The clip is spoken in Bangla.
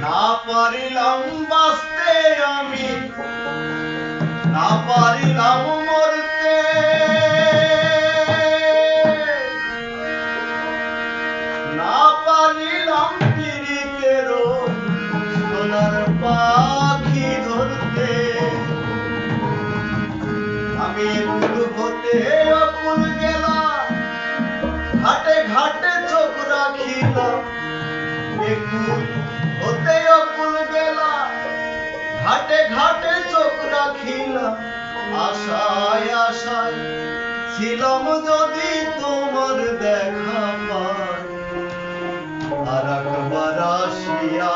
না পারিলাম বাঁচতে আমি। না পারিলাম মরতে। না পারিলাম সোনার পাখি ধরতে। আমি হতে গেলাম ঘাটে ঘাটে চোখ রাখিলাম। হতে অকুল গেলাম ঘাটে ঘাটে চোখ রাখিলাম আশায় আশায় ছিলাম যদি তোমার দেখা পাই আর একবার আসিয়া